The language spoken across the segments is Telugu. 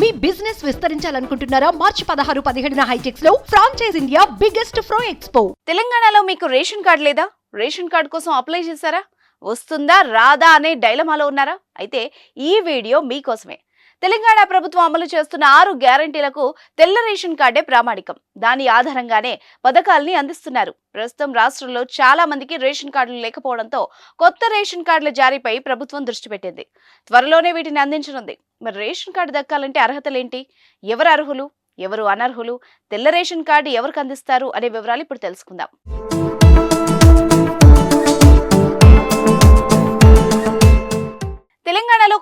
మీ బిజినెస్ విస్తరించాలనుకుంటున్నారా? మార్చి పదహారు పదిహేడున హైటెక్స్లో franchise India biggest fro expo తెలంగాణలో మీకు రేషన్ కార్డు లేదా? రేషన్ కార్డు కోసం అప్లై చేశారా? వస్తుందా రాదా అనే డైలమాలో ఉన్నారా? అయితే ఈ వీడియో మీకోసమే. తెలంగాణ ప్రభుత్వం అమలు చేస్తున్న ఆరు గ్యారంటీలకు తెల్ల రేషన్ కార్డే ప్రామాణికం. దాని ఆధారంగానే పథకాల్ని అందిస్తున్నారు. ప్రస్తుతం రాష్ట్రంలో చాలా మందికి రేషన్ కార్డులు లేకపోవడంతో కొత్త రేషన్ కార్డుల జారీపై ప్రభుత్వం దృష్టి పెట్టింది. త్వరలోనే వీటిని అందించనుంది. మరి రేషన్ కార్డు దక్కాలంటే అర్హతలేంటి? ఎవరు అర్హులు? ఎవరు అనర్హులు? తెల్ల రేషన్ కార్డు ఎవరికి అందిస్తారు? అనే వివరాలు ఇప్పుడు తెలుసుకుందాం.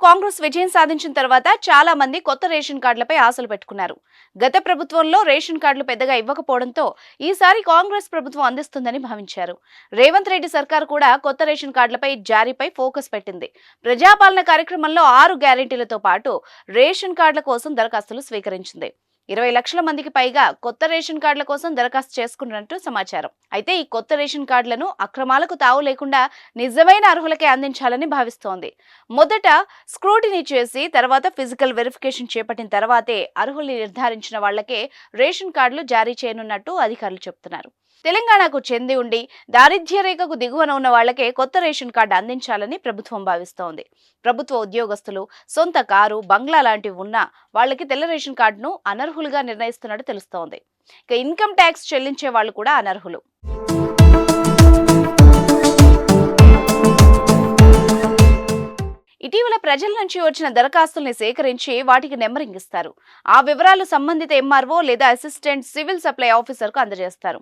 కాంగ్రెస్ విజయం సాధించిన తర్వాత చాలా మంది కొత్త రేషన్ కార్డులపై ఆశలు పెట్టుకున్నారు. గత ప్రభుత్వంలో రేషన్ కార్డులు పెద్దగా ఇవ్వకపోవడంతో ఈసారి కాంగ్రెస్ ప్రభుత్వం అందిస్తుందని భావించారు. రేవంత్ రెడ్డి సర్కార్ కూడా కొత్త రేషన్ కార్డులపై జారీపై ఫోకస్ పెట్టింది. ప్రజాపాలన కార్యక్రమంలో ఆరు గ్యారెంటీలతో పాటు రేషన్ కార్డుల కోసం దరఖాస్తులు స్వీకరించింది. ఇరవై లక్షల మందికి పైగా కొత్త రేషన్ కార్డుల కోసం దరఖాస్తు చేసుకున్నట్టు సమాచారం. అయితే ఈ కొత్త రేషన్ కార్డులను అక్రమాలకు తావు లేకుండా నిజమైన అర్హులకే అందించాలని భావిస్తోంది. మొదట స్క్రూటినీ చేసి తర్వాత ఫిజికల్ వెరిఫికేషన్ చేపట్టిన తర్వాతే అర్హుల్ని నిర్ధారించిన వాళ్ళకే రేషన్ కార్డులు జారీ చేయనున్నట్టు అధికారులు చెబుతున్నారు. తెలంగాణకు చెంది ఉండి దారిద్ర్య రేఖకు దిగువన ఉన్న వాళ్ళకే కొత్త రేషన్ కార్డు అందించాలని ప్రభుత్వం భావిస్తోంది. ప్రభుత్వ ఉద్యోగస్తులు సొంత కారు బంగ్లా లాంటివి ఉన్నా వాళ్ళకి తెల్ల రేషన్ కార్డును అనర్హులుగా నిర్ణయిస్తున్నట్టు తెలుస్తోంది. ఇక ఇన్కమ్ ట్యాక్స్ చెల్లించే వాళ్ళు కూడా అనర్హులు. ఇటీవల ప్రజల నుంచి వచ్చిన దరఖాస్తుల్ని సేకరించి వాటికి నెంబరింగ్ ఇస్తారు. ఆ వివరాలు సంబంధిత ఎంఆర్ఓ లేదా అసిస్టెంట్ సివిల్ సప్లై ఆఫీసర్కు అందజేస్తారు.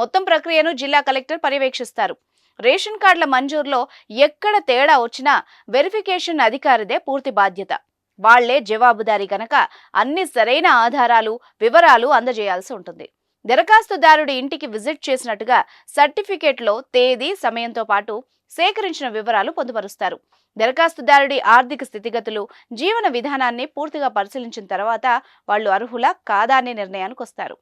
మొత్తం ప్రక్రియను జిల్లా కలెక్టర్ పర్యవేక్షిస్తారు. రేషన్ కార్డుల మంజూరులో ఎక్కడ తేడా వచ్చినా వెరిఫికేషన్ అధికారిదే పూర్తి బాధ్యత. వాళ్ళే జవాబుదారీ గనక అన్ని సరైన ఆధారాలు వివరాలు అందజేయాల్సి ఉంటుంది. దరఖాస్తుదారుడి ఇంటికి విజిట్ చేసినట్టుగా సర్టిఫికేట్లో తేదీ సమయంతో పాటు సేకరించిన వివరాలు పొందుపరుస్తారు. దరఖాస్తుదారుడి ఆర్థిక స్థితిగతులు జీవన విధానాన్ని పూర్తిగా పరిశీలించిన తర్వాత వాళ్ళు అర్హులా కాదా అనే నిర్ణయానికి వస్తారు.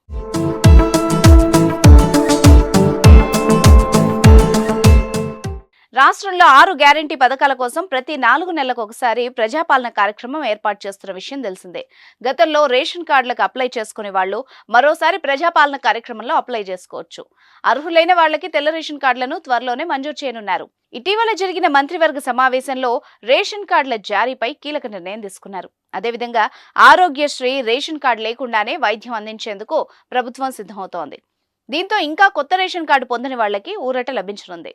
రాష్ట్రంలో ఆరు గ్యారంటీ పథకాల కోసం ప్రతి నాలుగు నెలలకు ఒకసారి ప్రజాపాలన కార్యక్రమం ఏర్పాటు చేస్తున్న విషయం తెలిసిందే. గతంలో రేషన్ కార్డులకు అప్లై చేసుకునే వాళ్ళు మరోసారి ప్రజాపాలన కార్యక్రమంలో అప్లై చేసుకోవచ్చు. అర్హులైన వాళ్ళకి తెల్ల రేషన్ కార్డులను త్వరలోనే మంజూరు చేయనున్నారు. ఇటీవల జరిగిన మంత్రివర్గ సమావేశంలో రేషన్ కార్డుల జారీపై కీలక నిర్ణయం తీసుకున్నారు. అదేవిధంగా ఆరోగ్యశ్రీ రేషన్ కార్డు లేకుండానే వైద్యం అందించేందుకు ప్రభుత్వం సిద్ధమవుతోంది. దీంతో ఇంకా కొత్త రేషన్ కార్డు పొందని వాళ్ళకి ఊరట లభించనుంది.